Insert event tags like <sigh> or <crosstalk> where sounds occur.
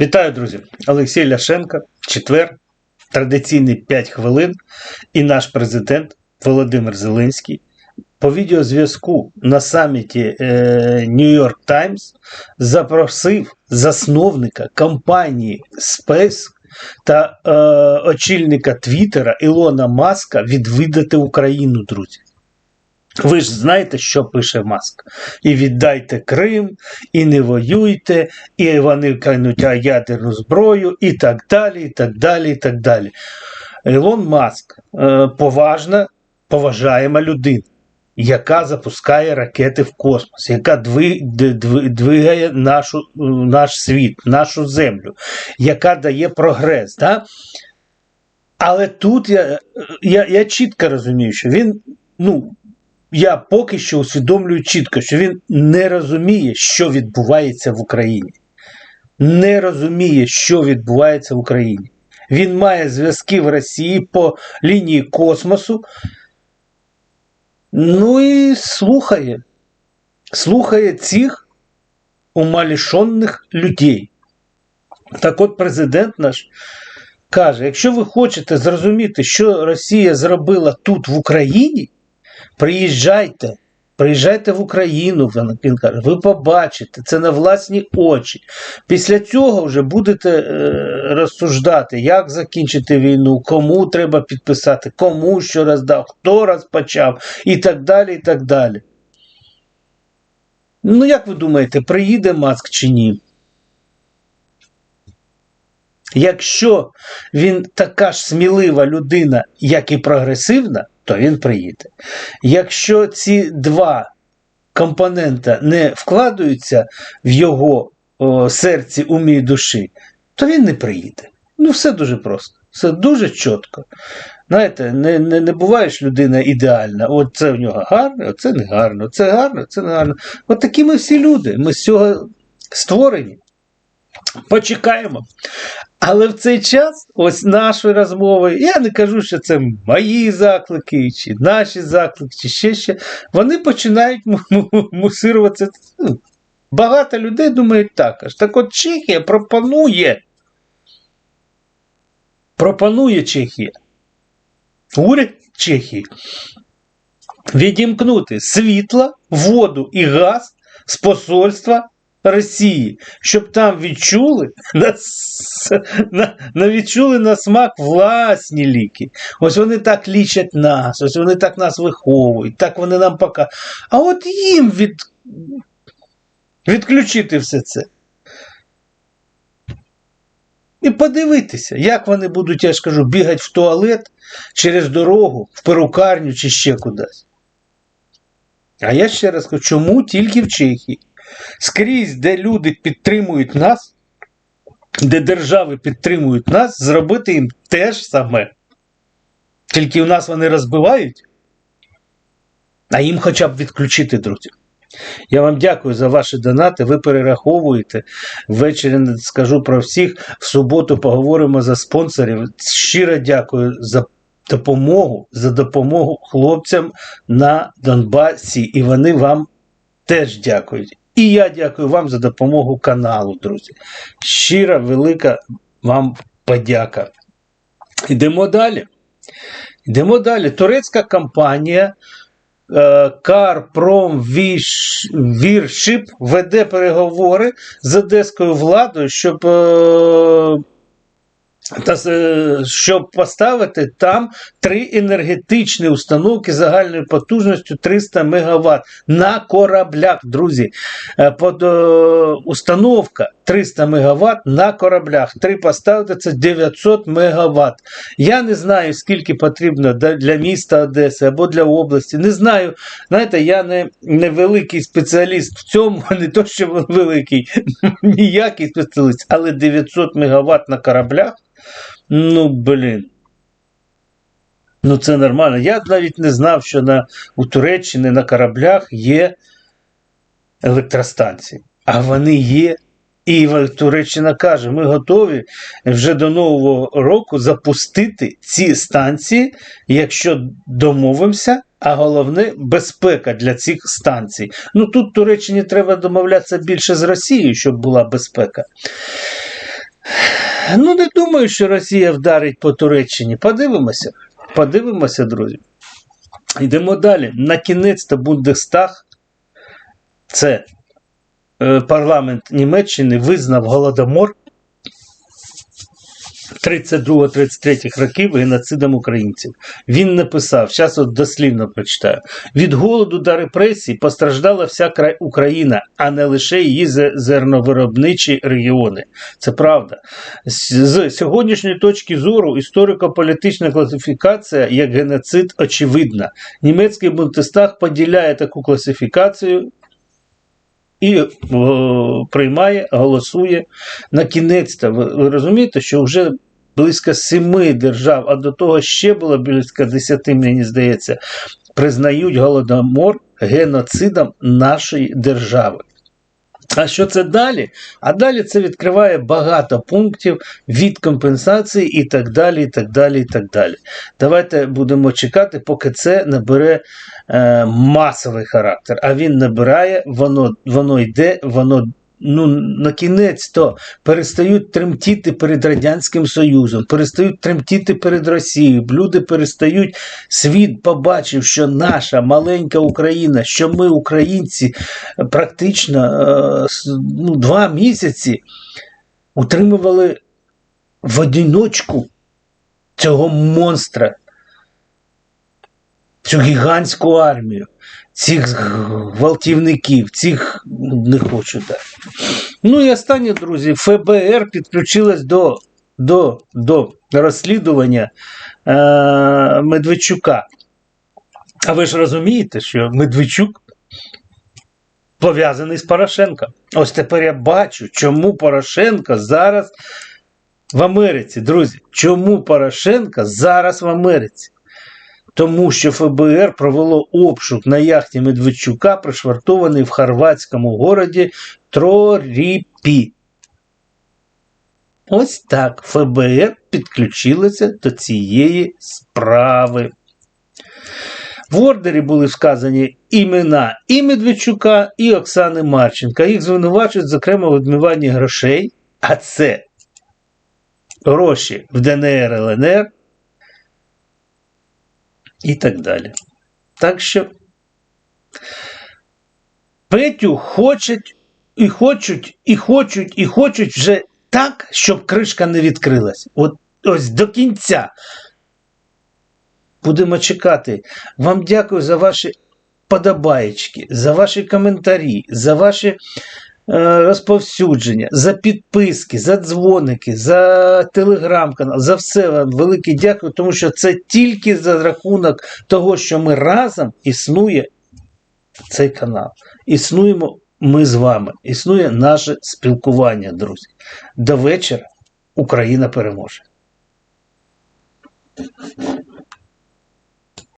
Вітаю, друзі! Олексій Ляшенко, четвер, традиційний 5 хвилин, і наш президент Володимир Зеленський по відеозв'язку на саміті е, New York Times запросив засновника компанії Space та е, очільника Твіттера Ілона Маска відвідати Україну, друзі. Ви ж знаєте, що пише Маск. І віддайте Крим, і не воюйте, і вони кинуть ядерну зброю, і так далі, і так далі, і так далі. Ілон Маск е, поважна, поважаєма людина, яка запускає ракети в космос, яка дви, дви, двигає нашу, наш світ, нашу землю, яка дає прогрес. Да? Але тут я, я, я чітко розумію, що він. ну, я поки що усвідомлюю чітко, що він не розуміє, що відбувається в Україні. Не розуміє, що відбувається в Україні. Він має зв'язки в Росії по лінії космосу. Ну і слухає. Слухає цих умалішонних людей. Так от президент наш каже: якщо ви хочете зрозуміти, що Росія зробила тут в Україні. Приїжджайте, приїжджайте в Україну, він каже, ви побачите це на власні очі. Після цього вже будете е, розсуждати, як закінчити війну, кому треба підписати, кому що роздав, хто розпочав і так далі. і так далі. Ну, як ви думаєте, приїде Маск чи ні? Якщо він така ж смілива людина, як і прогресивна, то він приїде. Якщо ці два компонента не вкладаються в його о, серці, умі душі, то він не приїде. Ну, все дуже просто, все дуже чітко. Знаєте, не не, не буває ж людина ідеальна. От це в нього гарно, це не гарно, це гарно, це не гарно. От такі ми всі люди. Ми з цього створені. Почекаємо. Але в цей час, ось нашої розмови, я не кажу, що це мої заклики, чи наші заклики, чи ще ще. Вони починають мусируватися. Ну, багато людей думають також. Так от Чехія пропонує. Пропонує Чехія. Уряд Чехії відімкнути світло, воду і газ з посольства Росії, щоб там відчули <laughs> на, на, на відчули на смак власні ліки. Ось вони так лічать нас, ось вони так нас виховують, так вони нам показують. А от їм від, відключити все це. І подивитися, як вони будуть, я ж кажу, бігати в туалет через дорогу, в перукарню чи ще кудись. А я ще раз кажу, чому тільки в Чехії? Скрізь, де люди підтримують нас, де держави підтримують нас, зробити їм те ж саме. Тільки у нас вони розбивають, а їм хоча б відключити, друзі. Я вам дякую за ваші донати. Ви перераховуєте. Ввечері скажу про всіх. В суботу поговоримо за спонсорів. Щиро дякую за допомогу, за допомогу хлопцям на Донбасі. І вони вам теж дякують. І я дякую вам за допомогу каналу, друзі. Щира, велика вам подяка. Йдемо далі. Йдемо далі. Турецька компанія Карпром Віршіп веде переговори з одеською владою, щоб е, та, щоб поставити там три енергетичні установки загальною потужністю 300 МВт на кораблях, друзі. Под, е, установка 300 МВт на кораблях. Три поставити це 900 МВт. Я не знаю, скільки потрібно для міста Одеси або для області. Не знаю. Знаєте, я не, не великий спеціаліст в цьому, <laughs> не то, що великий, <laughs> ніякий спеціаліст, але 900 МВт на кораблях. Ну, блін. Ну, це нормально. Я навіть не знав, що на, у Туреччині на кораблях є електростанції. А вони є. І Туреччина каже, ми готові вже до Нового року запустити ці станції, якщо домовимося, а головне безпека для цих станцій. Ну тут Туреччині треба домовлятися більше з Росією, щоб була безпека. Ну, не думаю, що Росія вдарить по Туреччині. Подивимося. Подивимося, друзі. Йдемо далі. На кінець-то Бундестаг, це е, парламент Німеччини, визнав Голодомор 32-33 років геноцидом українців. Він написав, зараз от дослівно прочитаю: від голоду до репресій постраждала вся кра- Україна, а не лише її зерновиробничі регіони. Це правда. З сьогоднішньої точки зору історико-політична класифікація як геноцид очевидна. Німецький Бундестаг поділяє таку класифікацію. І о, приймає, голосує на кінець-то. Ви, ви розумієте, що вже близько семи держав, а до того ще було близько десяти, мені здається, признають голодомор геноцидом нашої держави. А що це далі? А далі це відкриває багато пунктів від компенсації і так далі. і так далі, і так далі. Давайте будемо чекати, поки це набере е, масовий характер. А він набирає, воно, воно йде, воно. Ну, на кінець то перестають тремтіти перед Радянським Союзом, перестають тремтіти перед Росією. Люди перестають, світ побачив, що наша маленька Україна, що ми, українці, практично е, ну, два місяці утримували в одиночку цього монстра, цю гігантську армію, цих гвалтівників, цих не хочу далі. Ну і останнє, друзі, ФБР підключилось до, до, до розслідування е, Медведчука. А ви ж розумієте, що Медведчук пов'язаний з Порошенком. Ось тепер я бачу, чому Порошенко зараз в Америці. Друзі, чому Порошенко зараз в Америці? Тому що ФБР провело обшук на яхті Медведчука, пришвартований в хорватському городі Троріпі. Ось так ФБР підключилося до цієї справи. В ордері були вказані імена і Медведчука, і Оксани Марченка. Їх звинувачують, зокрема, в відмиванні грошей, а це гроші в ДНР, ЛНР і так далі. Так що Петю хочуть і хочуть, і хочуть, і хочуть вже так, щоб кришка не відкрилась. От ось до кінця. Будемо чекати. Вам дякую за ваші подобаєчки, за ваші коментарі, за ваші розповсюдження, за підписки, за дзвоники, за телеграм-канал, за все вам велике дякую, тому що це тільки за рахунок того, що ми разом існує цей канал. Існуємо ми з вами. Існує наше спілкування, друзі. До вечора Україна переможе.